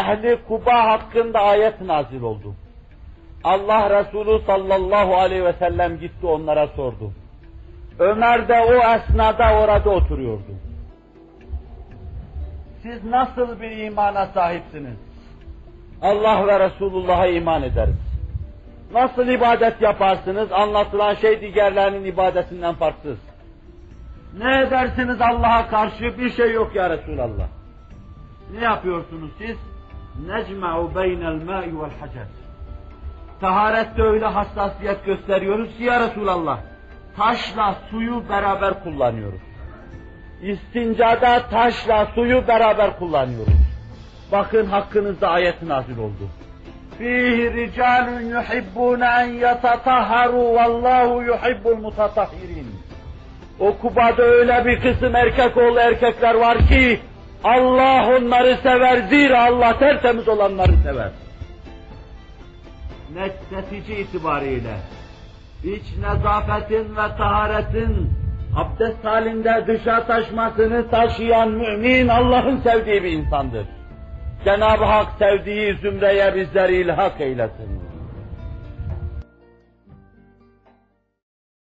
ehli Kuba hakkında ayet nazil oldu. Allah Resulü sallallahu aleyhi ve sellem gitti onlara sordu. Ömer de o esnada orada oturuyordu. Siz nasıl bir imana sahipsiniz? Allah ve Resulullah'a iman ederiz. Nasıl ibadet yaparsınız? Anlatılan şey diğerlerinin ibadetinden farksız. Ne edersiniz Allah'a karşı? Bir şey yok ya Resulallah. Ne yapıyorsunuz siz? Necma'u beynel ma'i vel hacer. Taharette öyle hassasiyet gösteriyoruz ki ya Resulallah. Taşla suyu beraber kullanıyoruz. İstincada taşla suyu beraber kullanıyoruz. Bakın hakkınızda ayet nazil oldu. فِيهِ رِجَالٌ يُحِبُّونَ اَنْ يَتَطَهَّرُوا وَاللّٰهُ يُحِبُّ الْمُتَطَهِّرِينَ O Kuba'da öyle bir kısım erkek oğlu erkekler var ki Allah onları sever, zira Allah tertemiz olanları sever. Net, netice itibariyle iç nezafetin ve taharetin abdest halinde dışa taşmasını taşıyan mümin Allah'ın sevdiği bir insandır. Cenab-ı Hak sevdiği zümreye bizleri ilhak eylesin.